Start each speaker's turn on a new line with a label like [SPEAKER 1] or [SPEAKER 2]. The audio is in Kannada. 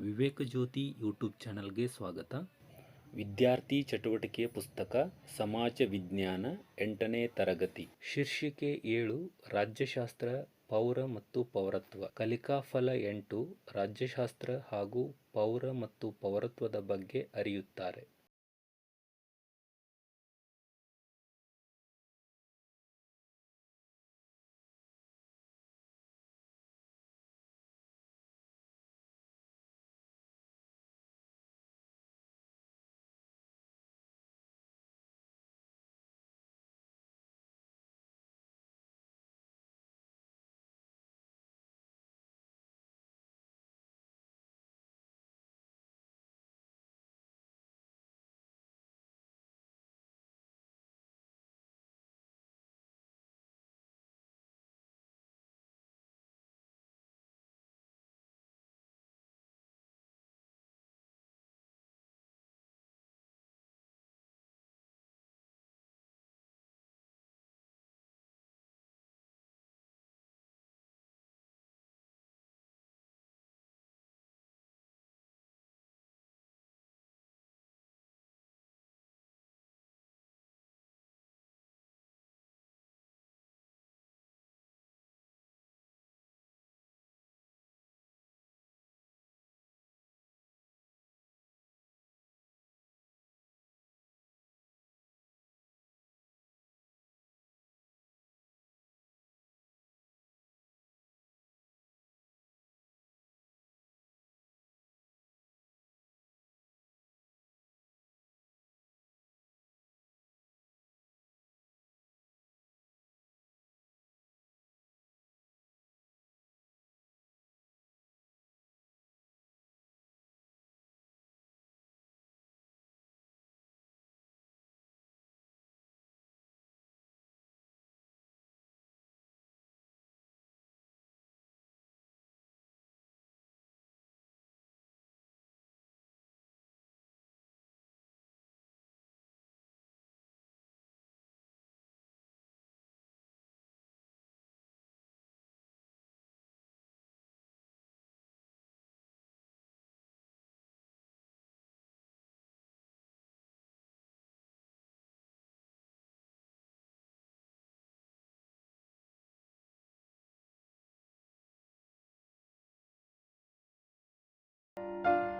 [SPEAKER 1] ವಿವೇಕ ಜ್ಯೋತಿ ಯೂಟ್ಯೂಬ್ ಚಾನಲ್ಗೆ ಸ್ವಾಗತ. ವಿದ್ಯಾರ್ಥಿ ಚಟುವಟಿಕೆ ಪುಸ್ತಕ ಸಮಾಜ ವಿಜ್ಞಾನ ಎಂಟನೇ ತರಗತಿ. ಶೀರ್ಷಿಕೆ ಏಳು, ರಾಜ್ಯಶಾಸ್ತ್ರ, ಪೌರ ಮತ್ತು ಪೌರತ್ವ. ಕಲಿಕಾಫಲ ಎಂಟು, ರಾಜ್ಯಶಾಸ್ತ್ರ ಹಾಗೂ ಪೌರ ಮತ್ತು ಪೌರತ್ವದ ಬಗ್ಗೆ ಅರಿಯುತ್ತಾರೆ.